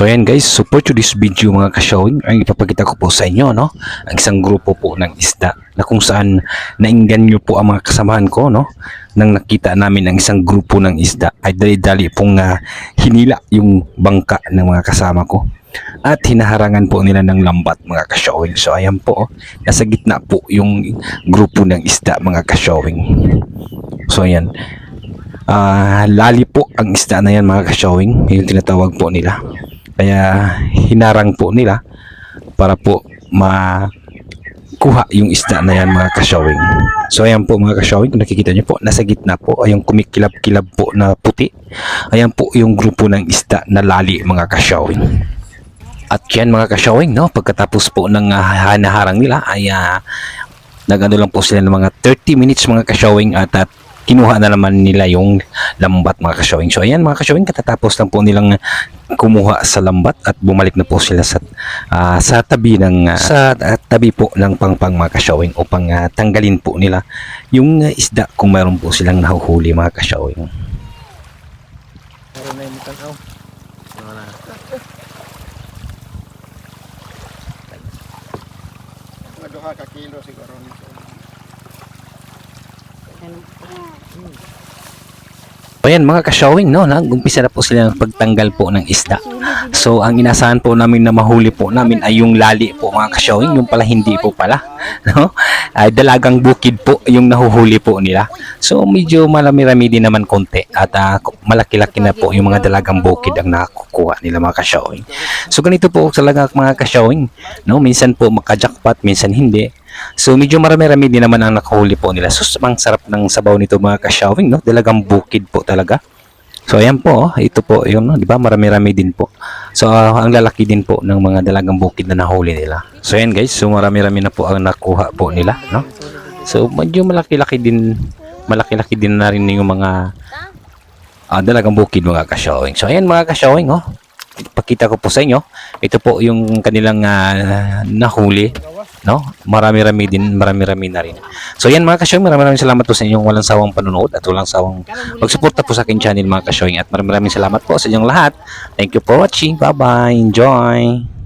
So ayan guys, so for today's video mga kasyawing, ang ipapakita ko po sa inyo, no? Ang isang grupo po ng isda na kung saan nainggan nyo po ang mga kasamahan ko, no? Nang nakita namin ang isang grupo ng isda ay dali-dali pong ah, hinila yung bangka ng mga kasama ko. At hinaharangan po nila ng lambat mga kasyawing. So ayan po, oh, nasa gitna po yung grupo ng isda mga kasyawing. So ayan, Ah, lali po ang isda na yan mga kasyawing, yung tinatawag po nila. Kaya hinarang po nila para po makuha yung isda na yan mga kasyawing. So ayan po mga kasyawing, kung nakikita nyo po, nasa gitna po ay yung kumikilab-kilab po na puti. Ayan po yung grupo ng isda na lali mga kasyawing. At yan mga kasyawing, no, pagkatapos po ng uh, hanaharang nila ay ah, nagano lang po sila ng mga 30 minutes mga kasyawing at at kinuha na naman nila yung lambat mga kasyawing. So ayan mga kasyawing, katatapos lang po nilang kumuha sa lambat at bumalik na po sila sa ah, sa tabi ng ah, sa ah, tabi po ng pangpang mga kasyawing upang ah, tanggalin po nila yung ah, isda kung mayroon po silang nahuhuli mga kasyawing. Meron na yung tanaw. Ano na? Mga duha ka kilo siguro nito. So ayan mga kasyawing, no, nag-umpisa na po sila ng pagtanggal po ng isda. So ang inasahan po namin na mahuli po namin ay yung lali po mga kasyawing, yung pala hindi po pala. No? Ay dalagang bukid po yung nahuhuli po nila. So medyo marami-rami din naman konti at ah, malaki-laki na po yung mga dalagang bukid ang nakukuha nila mga kasyawing. So ganito po talaga mga kasyawing, no? Minsan po makajakpat, minsan hindi. So medyo marami-rami din naman ang nakahuli po nila. So ang sarap ng sabaw nito mga kasyawing, no? Dalagang bukid po talaga. So ayan po, oh. ito po yun, no? 'di ba? Marami-rami din po. So ah, ang lalaki din po ng mga dalagang bukid na nahuli nila. So ayan guys, so marami-rami na po ang nakuha po nila, no? So medyo malaki-laki din malaki-laki din na rin yung mga ah, dalagang bukid mga kasyawing. So ayan mga kasyawing, oh. Pakita ko po sa inyo. Ito po yung kanilang ah, nahuli, no? Marami-rami din, marami-rami na rin. So yan mga kasyawing, maraming maraming salamat po sa inyong walang sawang panonood at walang sawang magsuporta po sa akin channel mga kasyawing at maraming maraming salamat po sa inyong lahat. Thank you for watching. Bye-bye. Enjoy.